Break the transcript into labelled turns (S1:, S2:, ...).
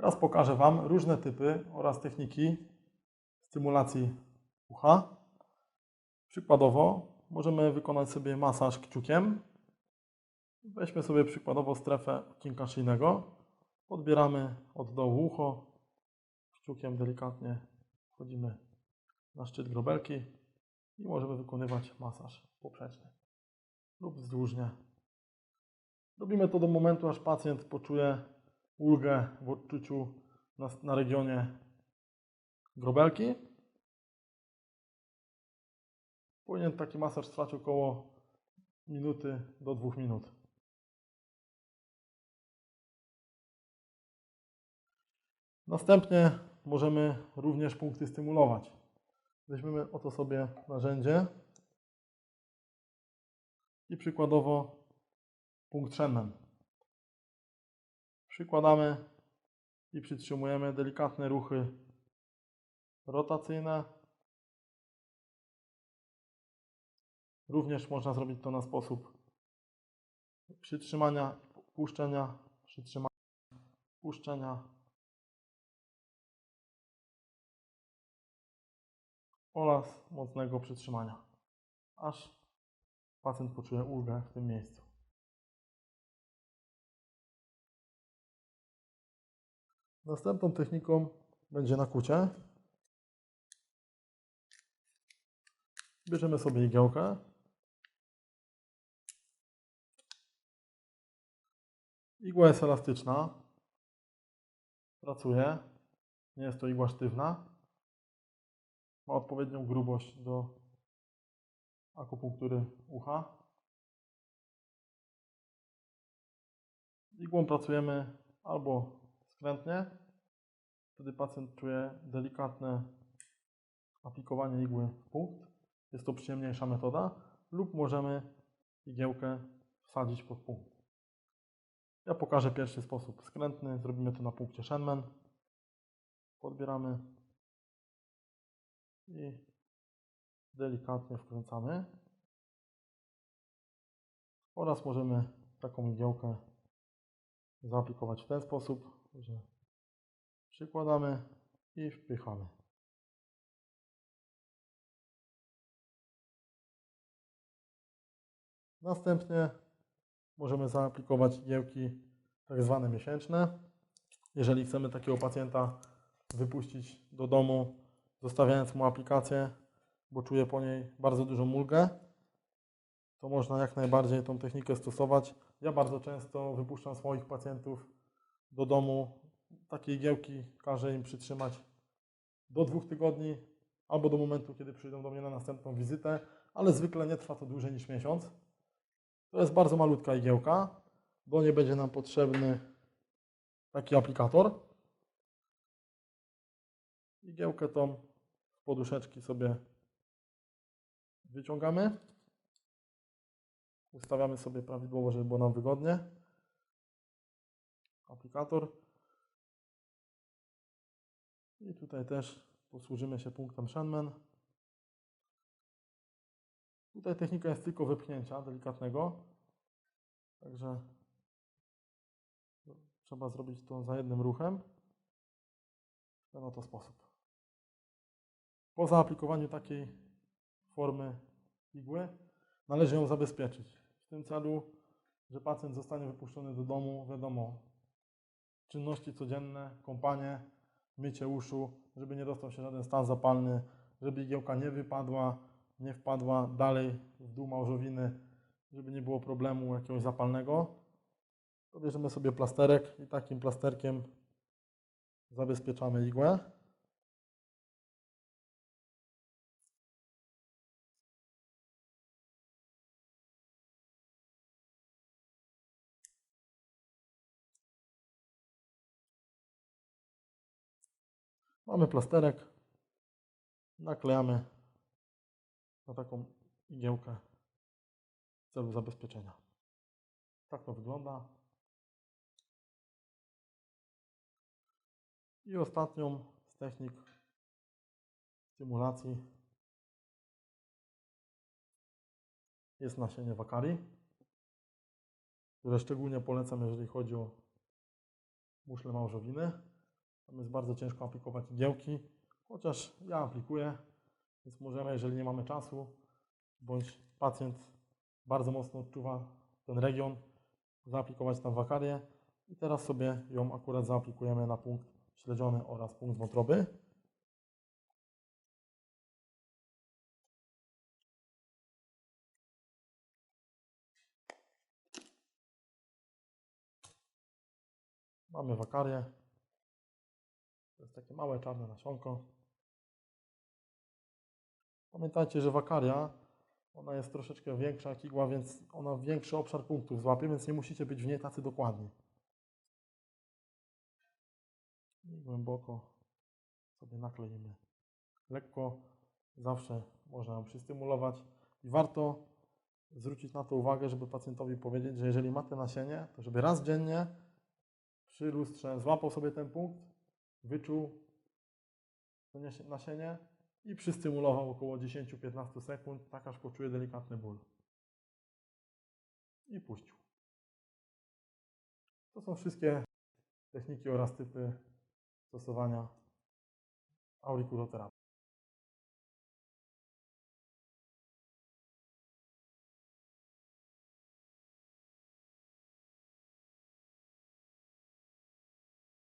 S1: Teraz pokażę Wam różne typy oraz techniki stymulacji ucha. Przykładowo możemy wykonać sobie masaż kciukiem. Weźmy sobie przykładowo strefę kinka szyjnego. Podbieramy od dołu ucho. Kciukiem delikatnie wchodzimy na szczyt grobelki i możemy wykonywać masaż poprzeczny lub wzdłużnie. Robimy to do momentu, aż pacjent poczuje ulgę w odczuciu na, na regionie grobelki. Powinien taki masaż trwać około minuty do dwóch minut. Następnie możemy również punkty stymulować. Weźmiemy oto sobie narzędzie i przykładowo punkt Shannon. Przykładamy i przytrzymujemy delikatne ruchy rotacyjne. Również można zrobić to na sposób przytrzymania, puszczenia, przytrzymania, puszczenia oraz mocnego przytrzymania, aż pacjent poczuje ulgę w tym miejscu. Następną techniką będzie nakucie. Bierzemy sobie igiełkę. Igła jest elastyczna. Pracuje. Nie jest to igła sztywna. Ma odpowiednią grubość do akupunktury ucha. Igłą pracujemy albo skrętnie, wtedy pacjent czuje delikatne aplikowanie igły w punkt. Jest to przyjemniejsza metoda, lub możemy igiełkę wsadzić pod punkt. Ja pokażę pierwszy sposób skrętny. Zrobimy to na punkcie Shenmen. Podbieramy i delikatnie wkręcamy. Oraz możemy taką igiełkę zaaplikować w ten sposób, że przykładamy i wpychamy. Następnie możemy zaaplikować igiełki tak zwane miesięczne. Jeżeli chcemy takiego pacjenta wypuścić do domu, zostawiając mu aplikację, bo czuje po niej bardzo dużą mulgę, to można jak najbardziej tą technikę stosować. Ja bardzo często wypuszczam swoich pacjentów do domu. Takie igiełki każę im przytrzymać do dwóch tygodni albo do momentu, kiedy przyjdą do mnie na następną wizytę, ale zwykle nie trwa to dłużej niż miesiąc. To jest bardzo malutka igiełka. Do niej będzie nam potrzebny taki aplikator. Igiełkę tą z poduszeczki sobie wyciągamy. Ustawiamy sobie prawidłowo, żeby było nam wygodnie. Aplikator. I tutaj też posłużymy się punktem Shenmen. Tutaj technika jest tylko wypchnięcia delikatnego. Także trzeba zrobić to za jednym ruchem. W ten oto sposób. Po zaaplikowaniu takiej formy igły należy ją zabezpieczyć. W tym celu, że pacjent zostanie wypuszczony do domu, wiadomo, czynności codzienne, kąpanie, mycie uszu, żeby nie dostał się żaden stan zapalny, żeby igiełka nie wypadła, nie wpadła dalej w dół małżowiny, żeby nie było problemu jakiegoś zapalnego. To bierzemy sobie plasterek i takim plasterkiem zabezpieczamy igłę. Mamy plasterek, naklejamy na taką igiełkę w celu zabezpieczenia. Tak to wygląda. I ostatnią z technik stymulacji jest nasienie wakari, które szczególnie polecam, jeżeli chodzi o muszle małżowiny. Tam jest bardzo ciężko aplikować igiełki, chociaż ja aplikuję, więc możemy, jeżeli nie mamy czasu, bądź pacjent bardzo mocno odczuwa ten region, zaaplikować tam wakarię i teraz sobie ją akurat zaaplikujemy na punkt śledziony oraz punkt wątroby. Mamy wakarię. To jest takie małe czarne nasionko. Pamiętajcie, że wakaria, ona jest troszeczkę większa jak igła, więc ona większy obszar punktów złapie, więc nie musicie być w niej tacy dokładni. I głęboko sobie nakleimy. Lekko zawsze można ją przystymulować i warto zwrócić na to uwagę, żeby pacjentowi powiedzieć, że jeżeli ma te nasienie, to żeby raz dziennie przy lustrze złapał sobie ten punkt, wyczuł to nasienie i przystymulował około 10-15 sekund, tak aż poczuje delikatny ból. I puścił. To są wszystkie techniki oraz typy stosowania aurikuloterapii.